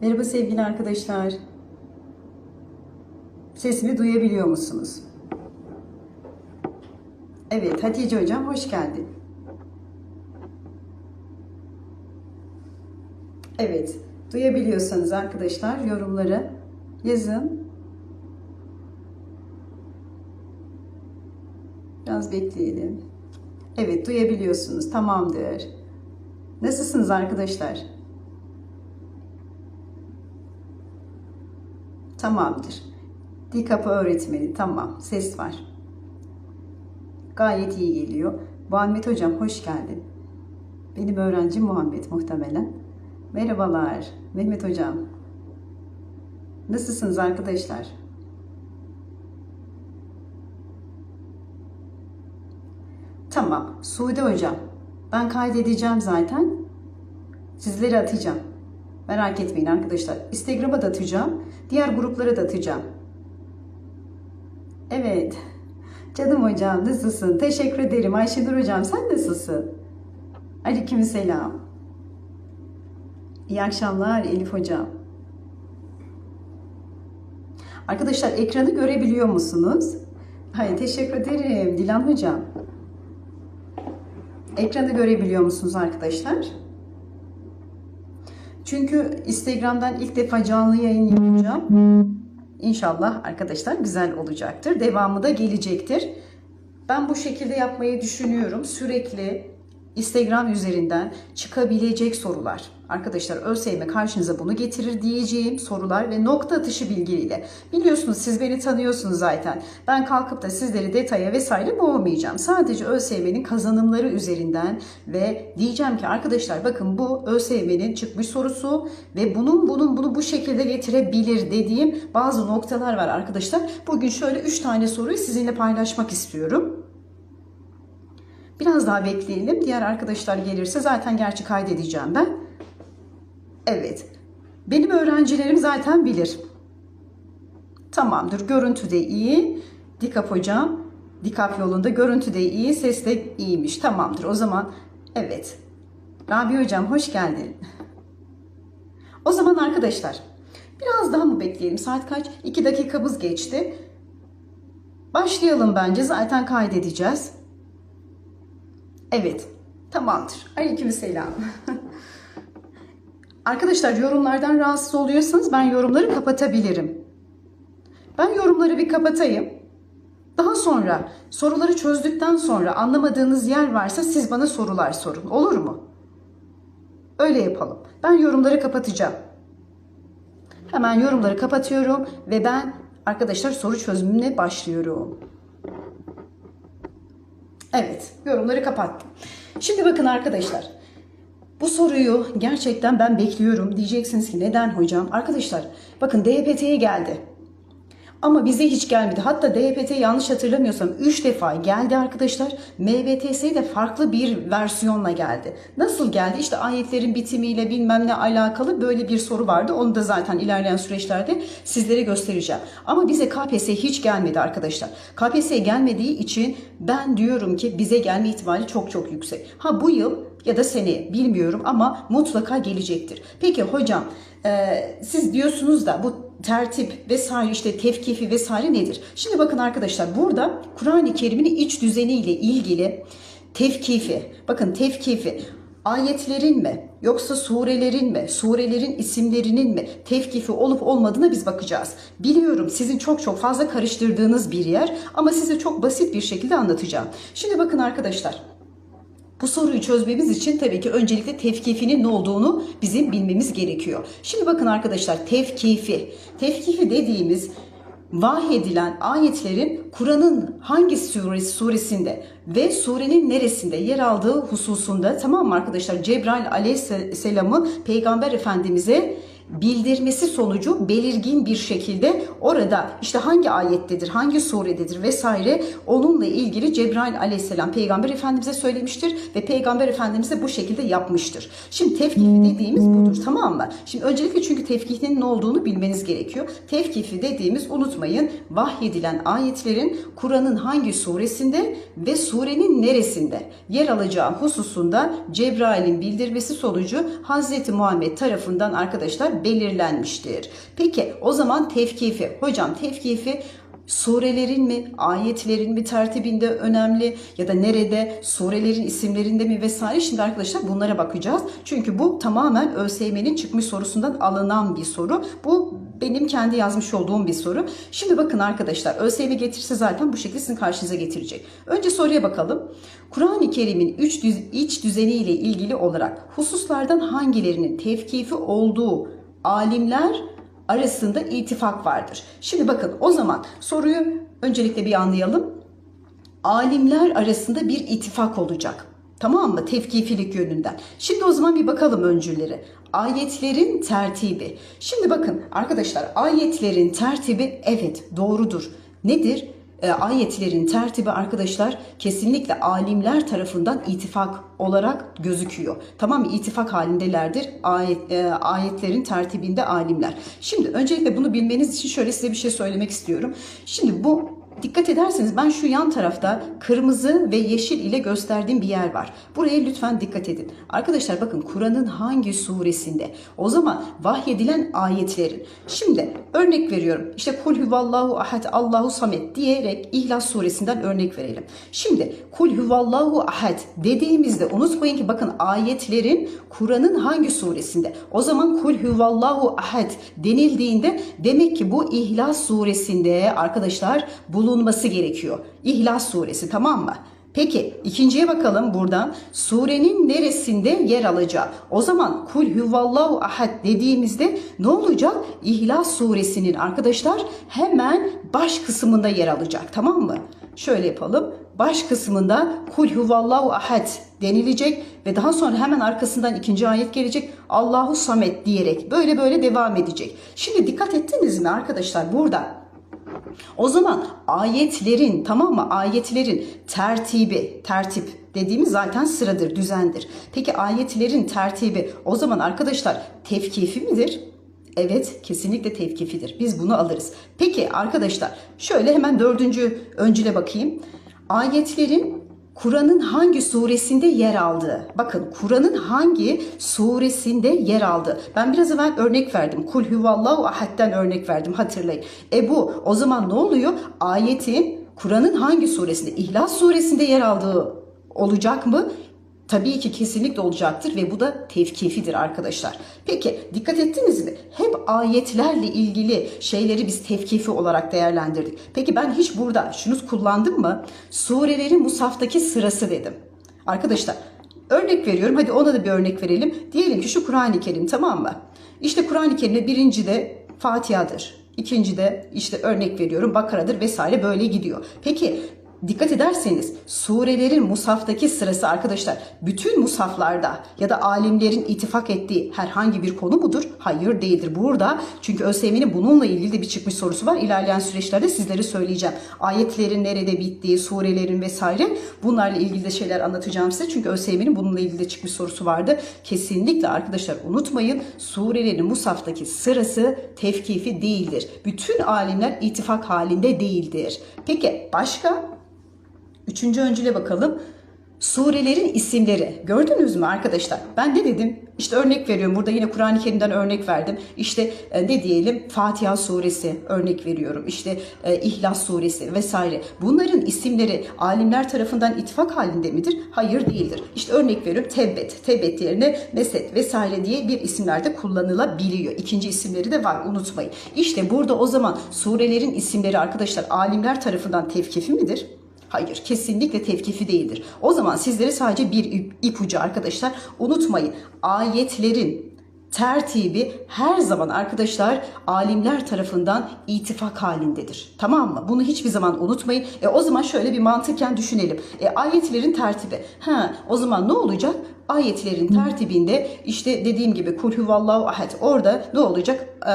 Merhaba sevgili arkadaşlar. Sesimi duyabiliyor musunuz? Evet, Hatice Hocam hoş geldin. Evet, duyabiliyorsanız arkadaşlar yorumları yazın. Biraz bekleyelim. Evet, duyabiliyorsunuz. Tamamdır. Nasılsınız arkadaşlar? Tamamdır. Dil kapı öğretmeni. Tamam. Ses var. Gayet iyi geliyor. Muhammed Hocam hoş geldin. Benim öğrencim Muhammed muhtemelen. Merhabalar. Mehmet Hocam. Nasılsınız arkadaşlar? Tamam. Suudi Hocam. Ben kaydedeceğim zaten. Sizlere atacağım. Merak etmeyin arkadaşlar. Instagram'a da atacağım. Diğer gruplara da atacağım. Evet. Canım hocam nasılsın? Teşekkür ederim. Ayşenur hocam sen nasılsın? Aleyküm selam. İyi akşamlar Elif hocam. Arkadaşlar ekranı görebiliyor musunuz? Hayır teşekkür ederim Dilan hocam. Ekranı görebiliyor musunuz arkadaşlar? Çünkü Instagram'dan ilk defa canlı yayın yapacağım. İnşallah arkadaşlar güzel olacaktır. Devamı da gelecektir. Ben bu şekilde yapmayı düşünüyorum. Sürekli Instagram üzerinden çıkabilecek sorular. Arkadaşlar ÖSYM karşınıza bunu getirir diyeceğim sorular ve nokta atışı bilgiyle. Biliyorsunuz siz beni tanıyorsunuz zaten. Ben kalkıp da sizleri detaya vesaire boğmayacağım. Sadece ÖSYM'nin kazanımları üzerinden ve diyeceğim ki arkadaşlar bakın bu ÖSYM'nin çıkmış sorusu ve bunun bunun bunu bu şekilde getirebilir dediğim bazı noktalar var arkadaşlar. Bugün şöyle 3 tane soruyu sizinle paylaşmak istiyorum. Biraz daha bekleyelim. Diğer arkadaşlar gelirse zaten gerçi kaydedeceğim ben. Evet. Benim öğrencilerim zaten bilir. Tamamdır. Görüntü de iyi. Dikap hocam. Dikap yolunda görüntü de iyi. Ses de iyiymiş. Tamamdır. O zaman evet. Rabi hocam hoş geldin. O zaman arkadaşlar biraz daha mı bekleyelim? Saat kaç? 2 dakikamız geçti. Başlayalım bence. Zaten kaydedeceğiz. Evet. Tamamdır. Aleykümselam. Arkadaşlar yorumlardan rahatsız oluyorsanız ben yorumları kapatabilirim. Ben yorumları bir kapatayım. Daha sonra soruları çözdükten sonra anlamadığınız yer varsa siz bana sorular sorun. Olur mu? Öyle yapalım. Ben yorumları kapatacağım. Hemen yorumları kapatıyorum ve ben arkadaşlar soru çözümüne başlıyorum. Evet, yorumları kapattım. Şimdi bakın arkadaşlar. Bu soruyu gerçekten ben bekliyorum. Diyeceksiniz ki neden hocam? Arkadaşlar bakın DPT'ye geldi. Ama bize hiç gelmedi. Hatta DPT yanlış hatırlamıyorsam 3 defa geldi arkadaşlar. MVTS de farklı bir versiyonla geldi. Nasıl geldi? İşte ayetlerin bitimiyle bilmem ne alakalı böyle bir soru vardı. Onu da zaten ilerleyen süreçlerde sizlere göstereceğim. Ama bize KPSS hiç gelmedi arkadaşlar. KPSS gelmediği için ben diyorum ki bize gelme ihtimali çok çok yüksek. Ha bu yıl ya da seneye bilmiyorum ama mutlaka gelecektir. Peki hocam e, siz diyorsunuz da bu tertip vesaire işte tevkifi vesaire nedir? Şimdi bakın arkadaşlar burada Kur'an-ı Kerim'in iç düzeniyle ilgili tevkifi, bakın tevkifi ayetlerin mi yoksa surelerin mi, surelerin isimlerinin mi tevkifi olup olmadığına biz bakacağız. Biliyorum sizin çok çok fazla karıştırdığınız bir yer ama size çok basit bir şekilde anlatacağım. Şimdi bakın arkadaşlar bu soruyu çözmemiz için tabii ki öncelikle tevkifinin ne olduğunu bizim bilmemiz gerekiyor. Şimdi bakın arkadaşlar tevkifi. Tevkifi dediğimiz vahyedilen ayetlerin Kur'an'ın hangi suresi, suresinde ve surenin neresinde yer aldığı hususunda tamam mı arkadaşlar Cebrail aleyhisselamı peygamber efendimize bildirmesi sonucu belirgin bir şekilde orada işte hangi ayettedir, hangi surededir vesaire onunla ilgili Cebrail aleyhisselam peygamber efendimize söylemiştir ve peygamber efendimiz de bu şekilde yapmıştır. Şimdi tevkifi dediğimiz budur tamam mı? Şimdi öncelikle çünkü tevkifinin ne olduğunu bilmeniz gerekiyor. Tevkifi dediğimiz unutmayın vahyedilen ayetlerin Kur'an'ın hangi suresinde ve surenin neresinde yer alacağı hususunda Cebrail'in bildirmesi sonucu Hazreti Muhammed tarafından arkadaşlar belirlenmiştir. Peki o zaman tevkifi. Hocam tevkifi surelerin mi, ayetlerin mi tertibinde önemli ya da nerede, surelerin isimlerinde mi vesaire. Şimdi arkadaşlar bunlara bakacağız. Çünkü bu tamamen ÖSYM'nin çıkmış sorusundan alınan bir soru. Bu benim kendi yazmış olduğum bir soru. Şimdi bakın arkadaşlar ÖSYM getirse zaten bu şekilde sizin karşınıza getirecek. Önce soruya bakalım. Kur'an-ı Kerim'in üç düz, iç düzeniyle ilgili olarak hususlardan hangilerinin tevkifi olduğu alimler arasında ittifak vardır. Şimdi bakın o zaman soruyu öncelikle bir anlayalım. Alimler arasında bir ittifak olacak. Tamam mı? Tevkifilik yönünden. Şimdi o zaman bir bakalım öncülleri. Ayetlerin tertibi. Şimdi bakın arkadaşlar ayetlerin tertibi evet doğrudur. Nedir? E, ayetlerin tertibi arkadaşlar kesinlikle alimler tarafından ittifak olarak gözüküyor. Tamam mı? İttifak halindelerdir ayet, e, ayetlerin tertibinde alimler. Şimdi öncelikle bunu bilmeniz için şöyle size bir şey söylemek istiyorum. Şimdi bu Dikkat ederseniz ben şu yan tarafta kırmızı ve yeşil ile gösterdiğim bir yer var. Buraya lütfen dikkat edin. Arkadaşlar bakın Kur'an'ın hangi suresinde? O zaman vahyedilen ayetlerin. Şimdi örnek veriyorum. İşte kul huvallahu ahad Allahu samet diyerek İhlas suresinden örnek verelim. Şimdi kul huvallahu ahad dediğimizde unutmayın ki bakın ayetlerin Kur'an'ın hangi suresinde? O zaman kul huvallahu ahad denildiğinde demek ki bu İhlas suresinde arkadaşlar bulunması gerekiyor. İhlas suresi tamam mı? Peki ikinciye bakalım buradan. Surenin neresinde yer alacağı? O zaman kul huvallahu ahad dediğimizde ne olacak? İhlas suresinin arkadaşlar hemen baş kısmında yer alacak tamam mı? Şöyle yapalım. Baş kısmında kul huvallahu ahad denilecek ve daha sonra hemen arkasından ikinci ayet gelecek. Allahu samet diyerek böyle böyle devam edecek. Şimdi dikkat ettiniz mi arkadaşlar burada? O zaman ayetlerin tamam mı? Ayetlerin tertibi, tertip dediğimiz zaten sıradır, düzendir. Peki ayetlerin tertibi o zaman arkadaşlar tevkifi midir? Evet kesinlikle tevkifidir. Biz bunu alırız. Peki arkadaşlar şöyle hemen dördüncü öncüle bakayım. Ayetlerin Kur'an'ın hangi suresinde yer aldığı. Bakın Kur'an'ın hangi suresinde yer aldığı. Ben biraz evvel örnek verdim. Kul huvallahu ahadden örnek verdim hatırlayın. E bu o zaman ne oluyor? Ayetin Kur'an'ın hangi suresinde? İhlas suresinde yer aldığı olacak mı? Tabii ki kesinlikle olacaktır ve bu da tevkifidir arkadaşlar. Peki dikkat ettiniz mi? Hep ayetlerle ilgili şeyleri biz tevkifi olarak değerlendirdik. Peki ben hiç burada şunu kullandım mı? Surelerin musaftaki sırası dedim. Arkadaşlar örnek veriyorum. Hadi ona da bir örnek verelim. Diyelim ki şu Kur'an-ı Kerim tamam mı? İşte Kur'an-ı Kerim'de birinci de Fatiha'dır. İkinci de işte örnek veriyorum Bakara'dır vesaire böyle gidiyor. Peki Dikkat ederseniz surelerin musaftaki sırası arkadaşlar bütün musaflarda ya da alimlerin ittifak ettiği herhangi bir konu mudur? Hayır değildir. Burada çünkü ÖSYM'nin bununla ilgili de bir çıkmış sorusu var. İlerleyen süreçlerde sizlere söyleyeceğim. Ayetlerin nerede bittiği, surelerin vesaire bunlarla ilgili de şeyler anlatacağım size. Çünkü ÖSYM'nin bununla ilgili de çıkmış sorusu vardı. Kesinlikle arkadaşlar unutmayın surelerin musaftaki sırası tevkifi değildir. Bütün alimler ittifak halinde değildir. Peki başka? Üçüncü öncüle bakalım. Surelerin isimleri. Gördünüz mü arkadaşlar? Ben ne dedim? İşte örnek veriyorum. Burada yine Kur'an-ı Kerim'den örnek verdim. İşte e, ne diyelim? Fatiha suresi örnek veriyorum. İşte e, İhlas suresi vesaire. Bunların isimleri alimler tarafından ittifak halinde midir? Hayır değildir. İşte örnek veriyorum. Tebbet. Tebbet yerine Meset vesaire diye bir isimlerde kullanılabiliyor. İkinci isimleri de var unutmayın. İşte burada o zaman surelerin isimleri arkadaşlar alimler tarafından tevkifi midir? Hayır, kesinlikle tevkifi değildir. O zaman sizlere sadece bir ipucu arkadaşlar. Unutmayın, ayetlerin tertibi her zaman arkadaşlar alimler tarafından ittifak halindedir. Tamam mı? Bunu hiçbir zaman unutmayın. E, o zaman şöyle bir mantıken düşünelim. E, ayetlerin tertibi. Ha, o zaman ne olacak? Ayetlerin tertibinde işte dediğim gibi kul huvallahu ahad orada ne olacak? E,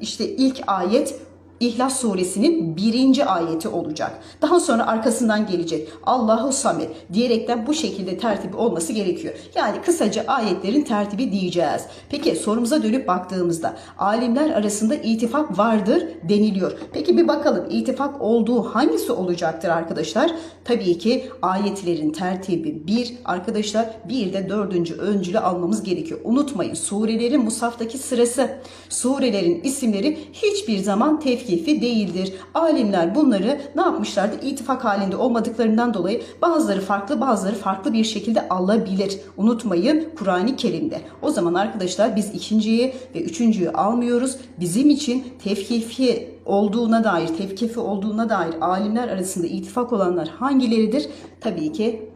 işte ilk ayet İhlas suresinin birinci ayeti olacak. Daha sonra arkasından gelecek Allahu Samet diyerekten bu şekilde tertibi olması gerekiyor. Yani kısaca ayetlerin tertibi diyeceğiz. Peki sorumuza dönüp baktığımızda alimler arasında ittifak vardır deniliyor. Peki bir bakalım ittifak olduğu hangisi olacaktır arkadaşlar? Tabii ki ayetlerin tertibi bir arkadaşlar bir de dördüncü öncülü almamız gerekiyor. Unutmayın surelerin musaftaki sırası surelerin isimleri hiçbir zaman tevkifi değildir. Alimler bunları ne yapmışlardı? İttifak halinde olmadıklarından dolayı bazıları farklı bazıları farklı bir şekilde alabilir. Unutmayın Kur'an-ı Kerim'de. O zaman arkadaşlar biz ikinciyi ve üçüncüyü almıyoruz. Bizim için tevkifi olduğuna dair, tevkifi olduğuna dair alimler arasında ittifak olanlar hangileridir? Tabii ki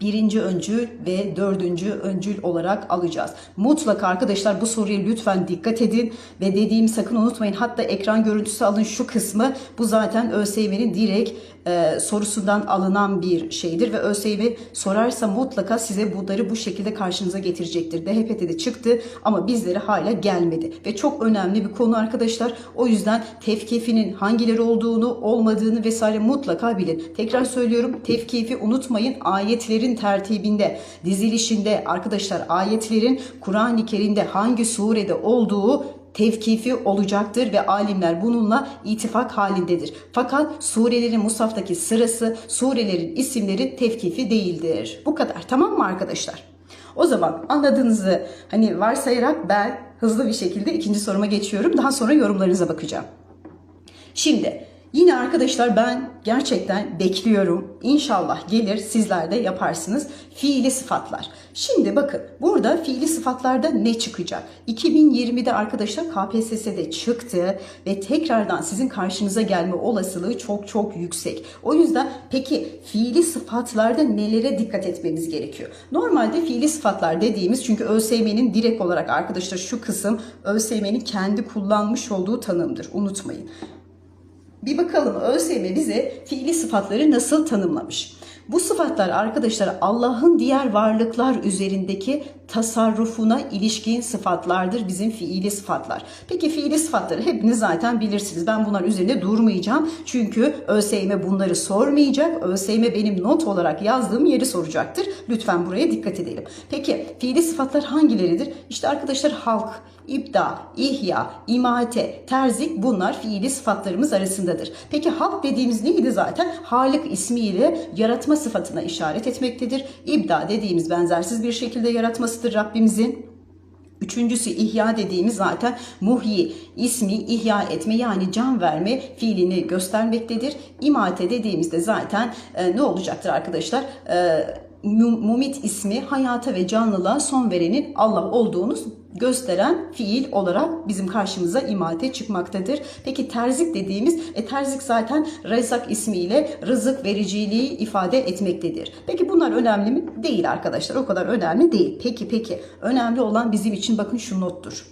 birinci öncül ve dördüncü öncül olarak alacağız. Mutlaka arkadaşlar bu soruya lütfen dikkat edin ve dediğimi sakın unutmayın. Hatta ekran görüntüsü alın şu kısmı. Bu zaten ÖSYM'nin direkt e, sorusundan alınan bir şeydir ve ÖSYM sorarsa mutlaka size bunları bu şekilde karşınıza getirecektir. DHP'de de çıktı ama bizlere hala gelmedi ve çok önemli bir konu arkadaşlar. O yüzden tevkifinin hangileri olduğunu, olmadığını vesaire mutlaka bilin. Tekrar söylüyorum tevkifi unutmayın. Ayetlerin tertibinde, dizilişinde arkadaşlar ayetlerin Kur'an-ı Kerim'de hangi surede olduğu tevkifi olacaktır ve alimler bununla ittifak halindedir. Fakat surelerin musaftaki sırası, surelerin isimleri tevkifi değildir. Bu kadar tamam mı arkadaşlar? O zaman anladığınızı hani varsayarak ben hızlı bir şekilde ikinci soruma geçiyorum. Daha sonra yorumlarınıza bakacağım. Şimdi Yine arkadaşlar ben gerçekten bekliyorum. İnşallah gelir sizler de yaparsınız. Fiili sıfatlar. Şimdi bakın burada fiili sıfatlarda ne çıkacak? 2020'de arkadaşlar KPSS'de çıktı ve tekrardan sizin karşınıza gelme olasılığı çok çok yüksek. O yüzden peki fiili sıfatlarda nelere dikkat etmemiz gerekiyor? Normalde fiili sıfatlar dediğimiz çünkü ÖSYM'nin direkt olarak arkadaşlar şu kısım ÖSYM'nin kendi kullanmış olduğu tanımdır. Unutmayın. Bir bakalım ÖSYM bize fiili sıfatları nasıl tanımlamış? Bu sıfatlar arkadaşlar Allah'ın diğer varlıklar üzerindeki tasarrufuna ilişkin sıfatlardır bizim fiili sıfatlar. Peki fiili sıfatları hepiniz zaten bilirsiniz. Ben bunlar üzerinde durmayacağım. Çünkü ÖSYM bunları sormayacak. ÖSYM benim not olarak yazdığım yeri soracaktır. Lütfen buraya dikkat edelim. Peki fiili sıfatlar hangileridir? İşte arkadaşlar halk, İbda, ihya, imate, terzik bunlar fiili sıfatlarımız arasındadır. Peki halk dediğimiz neydi zaten? Halik ismiyle yaratma sıfatına işaret etmektedir. İbda dediğimiz benzersiz bir şekilde yaratmasıdır Rabbimizin. Üçüncüsü ihya dediğimiz zaten muhyi, ismi ihya etme yani can verme fiilini göstermektedir. İmate dediğimizde zaten e, ne olacaktır arkadaşlar? E, mumit ismi hayata ve canlılığa son verenin Allah olduğunu gösteren fiil olarak bizim karşımıza imate çıkmaktadır. Peki terzik dediğimiz e, terzik zaten rezak ismiyle rızık vericiliği ifade etmektedir. Peki bunlar önemli mi? Değil arkadaşlar. O kadar önemli değil. Peki peki önemli olan bizim için bakın şu nottur.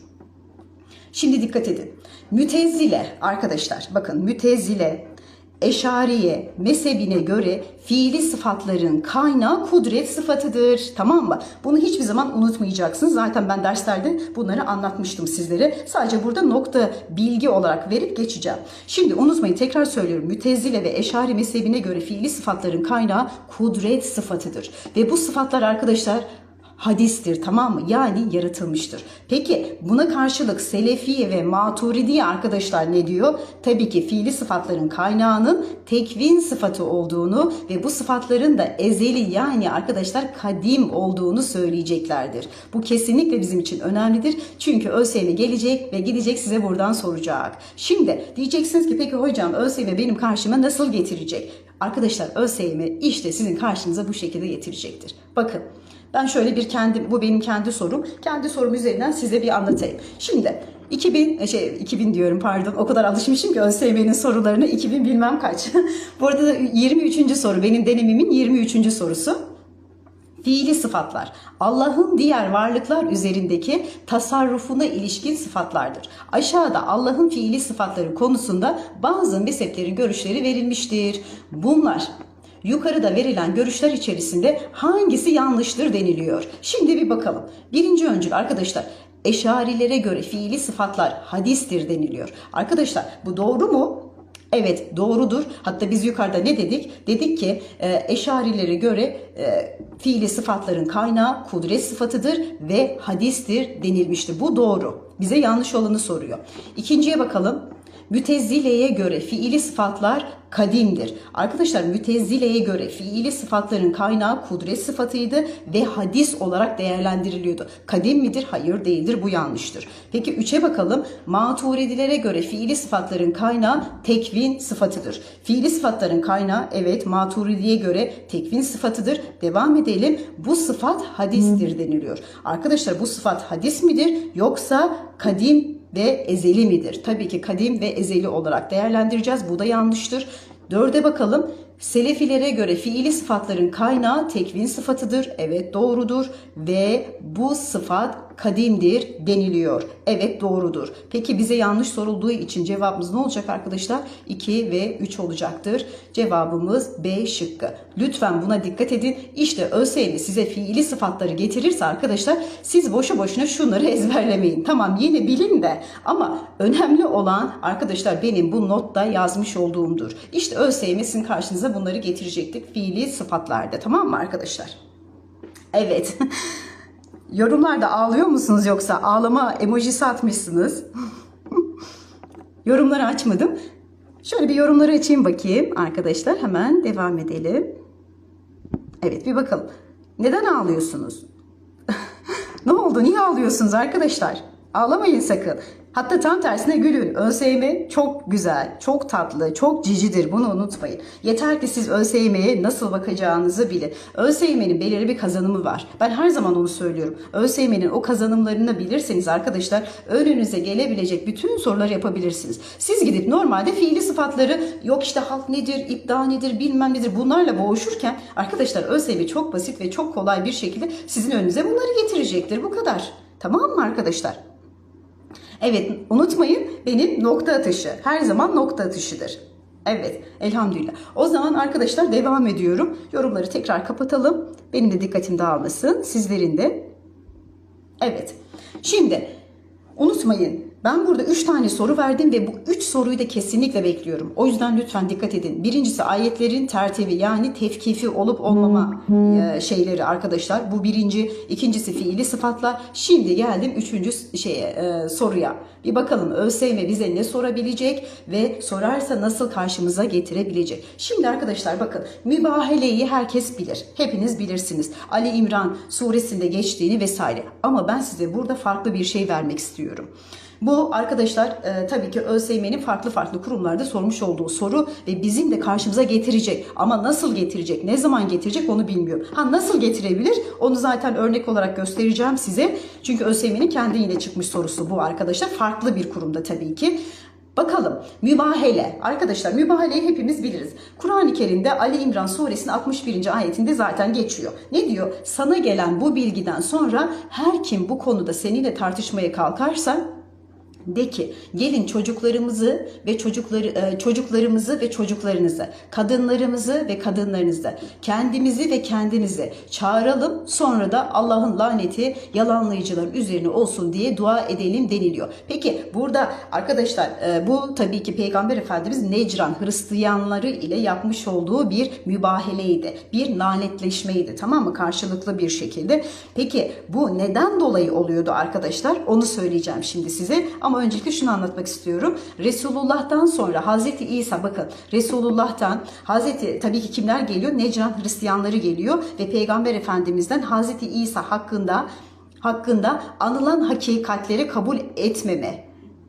Şimdi dikkat edin. Mütezzile arkadaşlar bakın mütezzile Eşariye mezhebine göre fiili sıfatların kaynağı kudret sıfatıdır. Tamam mı? Bunu hiçbir zaman unutmayacaksınız. Zaten ben derslerde bunları anlatmıştım sizlere. Sadece burada nokta bilgi olarak verip geçeceğim. Şimdi unutmayın tekrar söylüyorum. Mütezile ve Eşari mezhebine göre fiili sıfatların kaynağı kudret sıfatıdır. Ve bu sıfatlar arkadaşlar hadistir tamam mı? Yani yaratılmıştır. Peki buna karşılık Selefiye ve Maturidiye arkadaşlar ne diyor? Tabii ki fiili sıfatların kaynağının tekvin sıfatı olduğunu ve bu sıfatların da ezeli yani arkadaşlar kadim olduğunu söyleyeceklerdir. Bu kesinlikle bizim için önemlidir. Çünkü ÖSYM gelecek ve gidecek size buradan soracak. Şimdi diyeceksiniz ki peki hocam ÖSYM benim karşıma nasıl getirecek? Arkadaşlar ÖSYM işte sizin karşınıza bu şekilde getirecektir. Bakın ben şöyle bir kendi bu benim kendi sorum. Kendi sorum üzerinden size bir anlatayım. Şimdi 2000 e, şey 2000 diyorum pardon. O kadar alışmışım ki ÖSYM'nin sorularını 2000 bilmem kaç. bu arada 23. soru benim denemimin 23. sorusu. Fiili sıfatlar Allah'ın diğer varlıklar üzerindeki tasarrufuna ilişkin sıfatlardır. Aşağıda Allah'ın fiili sıfatları konusunda bazı mezheplerin görüşleri verilmiştir. Bunlar yukarıda verilen görüşler içerisinde hangisi yanlıştır deniliyor. Şimdi bir bakalım. Birinci öncül arkadaşlar Eşarilere göre fiili sıfatlar hadistir deniliyor. Arkadaşlar bu doğru mu? Evet doğrudur. Hatta biz yukarıda ne dedik? Dedik ki e, eşarilere göre e, fiili sıfatların kaynağı kudret sıfatıdır ve hadistir denilmiştir. Bu doğru. Bize yanlış olanı soruyor. İkinciye bakalım. Mütezzileye göre fiili sıfatlar kadimdir. Arkadaşlar mütezzileye göre fiili sıfatların kaynağı kudret sıfatıydı ve hadis olarak değerlendiriliyordu. Kadim midir? Hayır değildir. Bu yanlıştır. Peki üçe bakalım. Maturidilere göre fiili sıfatların kaynağı tekvin sıfatıdır. Fiili sıfatların kaynağı evet maturidiye göre tekvin sıfatıdır. Devam edelim. Bu sıfat hadistir deniliyor. Arkadaşlar bu sıfat hadis midir yoksa kadim ve ezeli midir? Tabii ki kadim ve ezeli olarak değerlendireceğiz. Bu da yanlıştır. Dörde bakalım. Selefilere göre fiili sıfatların kaynağı tekvin sıfatıdır. Evet doğrudur. Ve bu sıfat kadimdir deniliyor. Evet doğrudur. Peki bize yanlış sorulduğu için cevabımız ne olacak arkadaşlar? 2 ve 3 olacaktır. Cevabımız B şıkkı. Lütfen buna dikkat edin. İşte ÖSYM size fiili sıfatları getirirse arkadaşlar siz boşu boşuna şunları ezberlemeyin. Tamam yine bilin de ama önemli olan arkadaşlar benim bu notta yazmış olduğumdur. İşte ÖSYM sizin karşınıza bunları getirecektik fiili sıfatlarda tamam mı arkadaşlar? Evet. Yorumlarda ağlıyor musunuz yoksa ağlama emojisi atmışsınız? Yorumları açmadım. Şöyle bir yorumları açayım bakayım arkadaşlar. Hemen devam edelim. Evet bir bakalım. Neden ağlıyorsunuz? ne oldu? Niye ağlıyorsunuz arkadaşlar? Ağlamayın sakın. Hatta tam tersine gülün. ÖSYM çok güzel, çok tatlı, çok cicidir. Bunu unutmayın. Yeter ki siz ÖSYM'ye nasıl bakacağınızı bilin. ÖSYM'nin belirli bir kazanımı var. Ben her zaman onu söylüyorum. ÖSYM'nin o kazanımlarını bilirseniz arkadaşlar önünüze gelebilecek bütün soruları yapabilirsiniz. Siz gidip normalde fiili sıfatları yok işte halk nedir, ipta nedir, bilmem nedir bunlarla boğuşurken arkadaşlar ÖSYM çok basit ve çok kolay bir şekilde sizin önünüze bunları getirecektir. Bu kadar. Tamam mı arkadaşlar? Evet unutmayın benim nokta atışı her zaman nokta atışıdır. Evet elhamdülillah. O zaman arkadaşlar devam ediyorum. Yorumları tekrar kapatalım. Benim de dikkatim dağılmasın. Sizlerin de. Evet. Şimdi unutmayın ben burada 3 tane soru verdim ve bu 3 soruyu da kesinlikle bekliyorum. O yüzden lütfen dikkat edin. Birincisi ayetlerin tertibi yani tevkifi olup olmama e, şeyleri arkadaşlar. Bu birinci. İkincisi fiili sıfatlar. Şimdi geldim üçüncü şeye e, soruya. Bir bakalım ÖSYM bize ne sorabilecek ve sorarsa nasıl karşımıza getirebilecek. Şimdi arkadaşlar bakın mübaheleyi herkes bilir. Hepiniz bilirsiniz. Ali İmran suresinde geçtiğini vesaire. Ama ben size burada farklı bir şey vermek istiyorum. Bu arkadaşlar e, tabii ki ÖSYM'nin farklı farklı kurumlarda sormuş olduğu soru ve bizim de karşımıza getirecek. Ama nasıl getirecek, ne zaman getirecek onu bilmiyorum. Ha nasıl getirebilir? Onu zaten örnek olarak göstereceğim size. Çünkü ÖSYM'nin kendi yine çıkmış sorusu bu arkadaşlar. Farklı bir kurumda tabii ki. Bakalım mübahele. Arkadaşlar mübahaleyi hepimiz biliriz. Kur'an-ı Kerim'de Ali İmran suresinin 61. ayetinde zaten geçiyor. Ne diyor? Sana gelen bu bilgiden sonra her kim bu konuda seninle tartışmaya kalkarsa de ki gelin çocuklarımızı ve çocukları e, çocuklarımızı ve çocuklarınızı, kadınlarımızı ve kadınlarınızı, kendimizi ve kendinizi çağıralım. Sonra da Allah'ın laneti yalanlayıcıların üzerine olsun diye dua edelim deniliyor. Peki burada arkadaşlar e, bu tabii ki Peygamber Efendimiz Necran Hristiyanları ile yapmış olduğu bir mübaheleydi. Bir lanetleşmeydi tamam mı? Karşılıklı bir şekilde. Peki bu neden dolayı oluyordu arkadaşlar? Onu söyleyeceğim şimdi size. Ama öncelikle şunu anlatmak istiyorum. Resulullah'tan sonra Hazreti İsa bakın Resulullah'tan Hazreti tabii ki kimler geliyor? Necran Hristiyanları geliyor ve Peygamber Efendimiz'den Hazreti İsa hakkında hakkında anılan hakikatleri kabul etmeme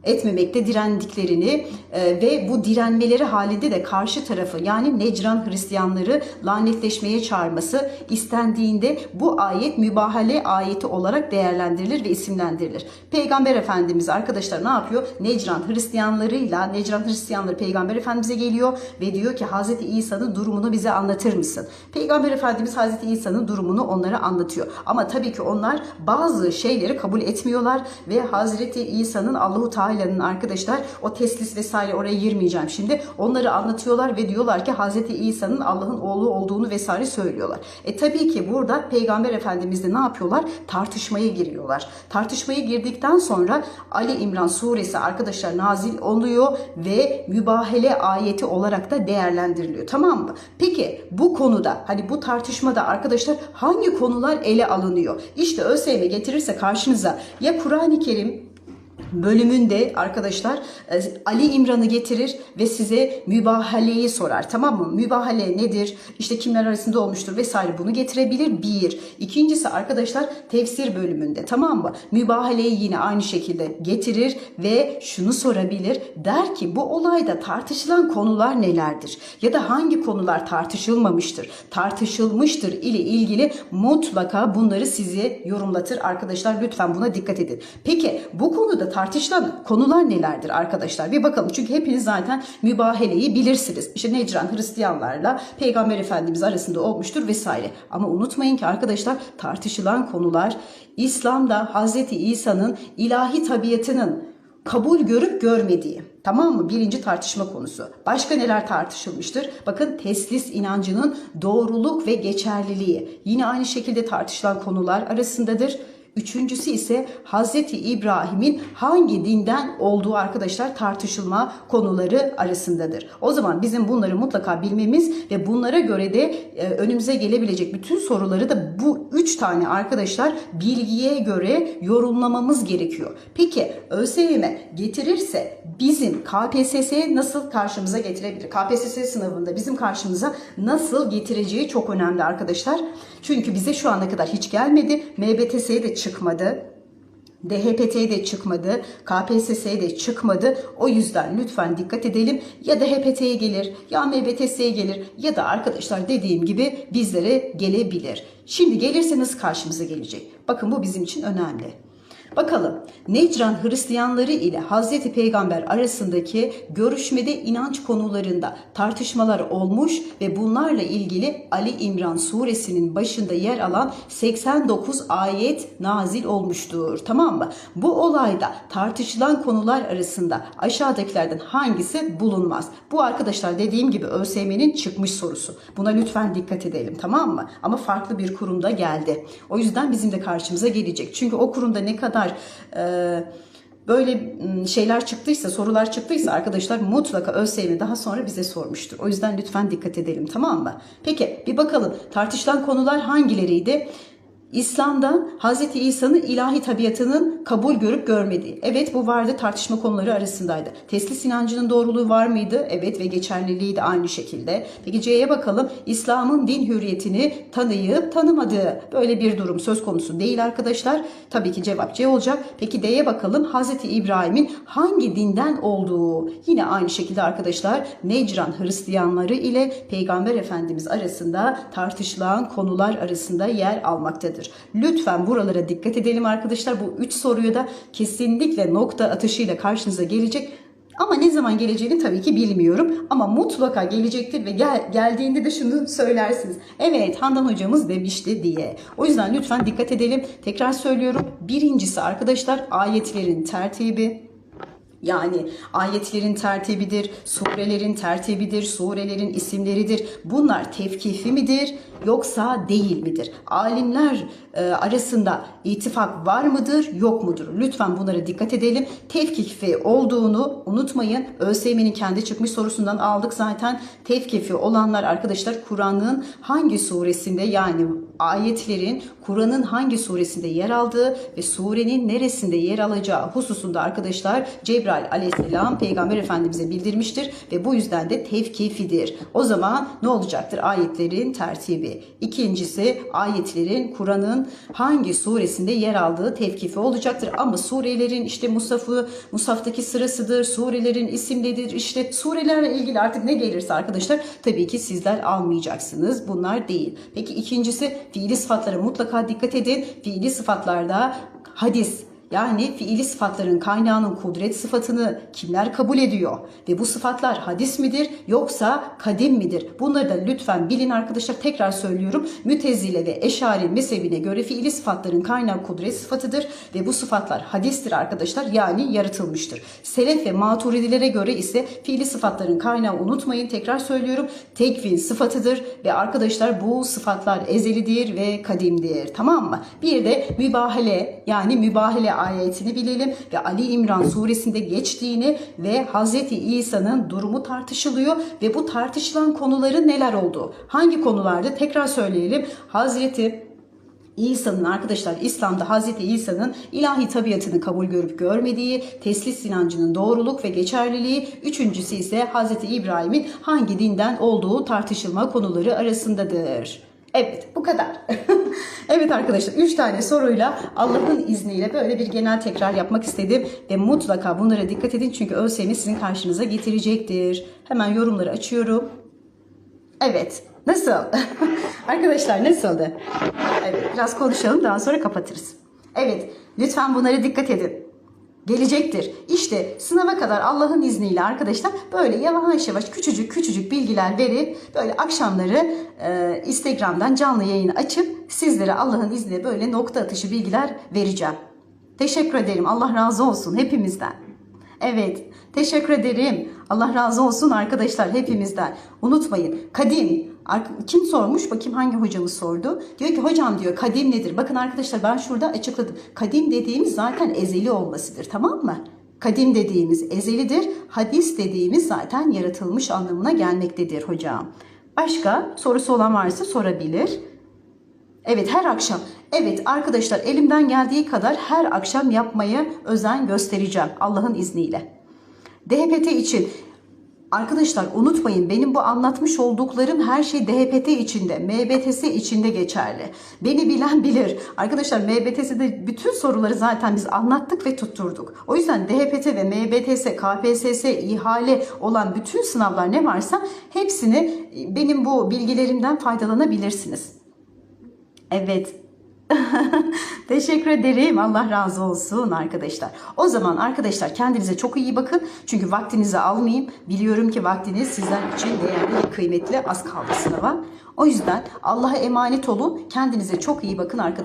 etmemekte direndiklerini e, ve bu direnmeleri halinde de karşı tarafı yani Necran Hristiyanları lanetleşmeye çağırması istendiğinde bu ayet mübahale ayeti olarak değerlendirilir ve isimlendirilir. Peygamber Efendimiz arkadaşlar ne yapıyor? Necran Hristiyanlarıyla Necran Hristiyanları Peygamber Efendimiz'e geliyor ve diyor ki Hazreti İsa'nın durumunu bize anlatır mısın? Peygamber Efendimiz Hazreti İsa'nın durumunu onlara anlatıyor. Ama tabii ki onlar bazı şeyleri kabul etmiyorlar ve Hazreti İsa'nın Allahu Teala Mübahala'nın arkadaşlar o teslis vesaire oraya girmeyeceğim şimdi. Onları anlatıyorlar ve diyorlar ki Hazreti İsa'nın Allah'ın oğlu olduğunu vesaire söylüyorlar. E tabii ki burada Peygamber Efendimiz de ne yapıyorlar? Tartışmaya giriyorlar. Tartışmaya girdikten sonra Ali İmran suresi arkadaşlar nazil oluyor ve mübahele ayeti olarak da değerlendiriliyor. Tamam mı? Peki bu konuda hani bu tartışmada arkadaşlar hangi konular ele alınıyor? İşte ÖSYM getirirse karşınıza ya Kur'an-ı Kerim bölümünde arkadaşlar e, Ali İmran'ı getirir ve size mübahaleyi sorar tamam mı? Mübahale nedir? İşte kimler arasında olmuştur vesaire bunu getirebilir bir. İkincisi arkadaşlar tefsir bölümünde tamam mı? Mübahaleyi yine aynı şekilde getirir ve şunu sorabilir. Der ki bu olayda tartışılan konular nelerdir? Ya da hangi konular tartışılmamıştır? Tartışılmıştır ile ilgili mutlaka bunları size yorumlatır arkadaşlar. Lütfen buna dikkat edin. Peki bu konuda tartışılan konular nelerdir arkadaşlar? Bir bakalım. Çünkü hepiniz zaten mübaheleyi bilirsiniz. İşte Necran Hristiyanlarla Peygamber Efendimiz arasında olmuştur vesaire. Ama unutmayın ki arkadaşlar tartışılan konular İslam'da Hazreti İsa'nın ilahi tabiatının kabul görüp görmediği. Tamam mı? Birinci tartışma konusu. Başka neler tartışılmıştır? Bakın teslis inancının doğruluk ve geçerliliği. Yine aynı şekilde tartışılan konular arasındadır. Üçüncüsü ise Hazreti İbrahim'in hangi dinden olduğu arkadaşlar tartışılma konuları arasındadır. O zaman bizim bunları mutlaka bilmemiz ve bunlara göre de e, önümüze gelebilecek bütün soruları da bu üç tane arkadaşlar bilgiye göre yorumlamamız gerekiyor. Peki ÖSYM getirirse bizim KPSS nasıl karşımıza getirebilir? KPSS sınavında bizim karşımıza nasıl getireceği çok önemli arkadaşlar. Çünkü bize şu ana kadar hiç gelmedi. MBTS'ye de çıkmadı. DHPT'ye de çıkmadı, KPSS'ye de çıkmadı. O yüzden lütfen dikkat edelim. Ya DHPT'ye gelir, ya MBTS'ye gelir ya da arkadaşlar dediğim gibi bizlere gelebilir. Şimdi gelirse nasıl karşımıza gelecek? Bakın bu bizim için önemli. Bakalım Necran Hristiyanları ile Hazreti Peygamber arasındaki görüşmede inanç konularında tartışmalar olmuş ve bunlarla ilgili Ali İmran suresinin başında yer alan 89 ayet nazil olmuştur. Tamam mı? Bu olayda tartışılan konular arasında aşağıdakilerden hangisi bulunmaz? Bu arkadaşlar dediğim gibi ÖSYM'nin çıkmış sorusu. Buna lütfen dikkat edelim tamam mı? Ama farklı bir kurumda geldi. O yüzden bizim de karşımıza gelecek. Çünkü o kurumda ne kadar e, böyle şeyler çıktıysa, sorular çıktıysa arkadaşlar mutlaka ÖSYM daha sonra bize sormuştur. O yüzden lütfen dikkat edelim tamam mı? Peki bir bakalım tartışılan konular hangileriydi? İslam'da Hz. İsa'nın ilahi tabiatının kabul görüp görmediği. Evet bu vardı tartışma konuları arasındaydı. Teslis inancının doğruluğu var mıydı? Evet ve geçerliliği de aynı şekilde. Peki C'ye bakalım. İslam'ın din hürriyetini tanıyıp tanımadığı böyle bir durum söz konusu değil arkadaşlar. Tabii ki cevap C olacak. Peki D'ye bakalım. Hz. İbrahim'in hangi dinden olduğu. Yine aynı şekilde arkadaşlar Necran Hristiyanları ile Peygamber Efendimiz arasında tartışılan konular arasında yer almaktadır. Lütfen buralara dikkat edelim arkadaşlar. Bu üç soruyu da kesinlikle nokta atışıyla karşınıza gelecek. Ama ne zaman geleceğini tabii ki bilmiyorum. Ama mutlaka gelecektir ve gel, geldiğinde de şunu söylersiniz. Evet Handan hocamız demişti diye. O yüzden lütfen dikkat edelim. Tekrar söylüyorum. Birincisi arkadaşlar ayetlerin tertibi. Yani ayetlerin tertibidir, surelerin tertibidir, surelerin isimleridir. Bunlar tevkifi midir yoksa değil midir? Alimler e, arasında ittifak var mıdır yok mudur? Lütfen bunlara dikkat edelim. Tevkifi olduğunu unutmayın. ÖSYM'nin kendi çıkmış sorusundan aldık zaten. Tevkifi olanlar arkadaşlar Kur'an'ın hangi suresinde yani ayetlerin Kur'an'ın hangi suresinde yer aldığı ve surenin neresinde yer alacağı hususunda arkadaşlar Cebrail aleyhisselam peygamber efendimize bildirmiştir ve bu yüzden de tevkifidir. O zaman ne olacaktır? Ayetlerin tertibi. İkincisi ayetlerin Kur'an'ın hangi suresinde yer aldığı tevkifi olacaktır. Ama surelerin işte Musaf'ı, Musaf'taki sırasıdır, surelerin isimleridir, işte surelerle ilgili artık ne gelirse arkadaşlar tabii ki sizler almayacaksınız. Bunlar değil. Peki ikincisi fiili sıfatlara mutlaka dikkat edin. Fiili sıfatlarda hadis Yani fiili sıfatların kaynağının kudret sıfatını kimler kabul ediyor? Ve bu sıfatlar hadis midir yoksa kadim midir? Bunları da lütfen bilin arkadaşlar. Tekrar söylüyorum. Mütezile ve Eşari mezhebine göre fiili sıfatların kaynağı kudret sıfatıdır. Ve bu sıfatlar hadistir arkadaşlar. Yani yaratılmıştır. Selef ve maturidilere göre ise fiili sıfatların kaynağı unutmayın. Tekrar söylüyorum. Tekvin sıfatıdır. Ve arkadaşlar bu sıfatlar ezelidir ve kadimdir. Tamam mı? Bir de mübahale yani mübahale ayetini bilelim ve Ali İmran suresinde geçtiğini ve Hazreti İsa'nın durumu tartışılıyor ve bu tartışılan konuların neler olduğu. Hangi konularda tekrar söyleyelim. Hazreti İsa'nın arkadaşlar İslam'da Hazreti İsa'nın ilahi tabiatını kabul görüp görmediği, teslis inancının doğruluk ve geçerliliği, üçüncüsü ise Hazreti İbrahim'in hangi dinden olduğu tartışılma konuları arasındadır. Evet bu kadar. evet arkadaşlar 3 tane soruyla Allah'ın izniyle böyle bir genel tekrar yapmak istedim. Ve mutlaka bunlara dikkat edin çünkü ÖSYM sizin karşınıza getirecektir. Hemen yorumları açıyorum. Evet. Nasıl? Arkadaşlar nasıldı? Evet, biraz konuşalım daha sonra kapatırız. Evet, lütfen bunlara dikkat edin. Gelecektir. İşte sınava kadar Allah'ın izniyle arkadaşlar böyle yavaş yavaş küçücük küçücük bilgiler verip böyle akşamları e, Instagram'dan canlı yayını açıp sizlere Allah'ın izniyle böyle nokta atışı bilgiler vereceğim. Teşekkür ederim. Allah razı olsun hepimizden. Evet, teşekkür ederim. Allah razı olsun arkadaşlar hepimizden. Unutmayın, kadim. Kim sormuş? Bakayım hangi hocamız sordu. Diyor ki hocam diyor kadim nedir? Bakın arkadaşlar ben şurada açıkladım. Kadim dediğimiz zaten ezeli olmasıdır tamam mı? Kadim dediğimiz ezelidir. Hadis dediğimiz zaten yaratılmış anlamına gelmektedir hocam. Başka sorusu olan varsa sorabilir. Evet her akşam. Evet arkadaşlar elimden geldiği kadar her akşam yapmaya özen göstereceğim Allah'ın izniyle. DHPT için arkadaşlar unutmayın benim bu anlatmış olduklarım her şey DHPT içinde, MBTS içinde geçerli. Beni bilen bilir. Arkadaşlar MBTS'de bütün soruları zaten biz anlattık ve tutturduk. O yüzden DHPT ve MBTS, KPSS, ihale olan bütün sınavlar ne varsa hepsini benim bu bilgilerimden faydalanabilirsiniz. Evet. Teşekkür ederim. Allah razı olsun arkadaşlar. O zaman arkadaşlar kendinize çok iyi bakın. Çünkü vaktinizi almayayım. Biliyorum ki vaktiniz sizler için değerli kıymetli. Az kaldı sınava. O yüzden Allah'a emanet olun. Kendinize çok iyi bakın arkadaşlar.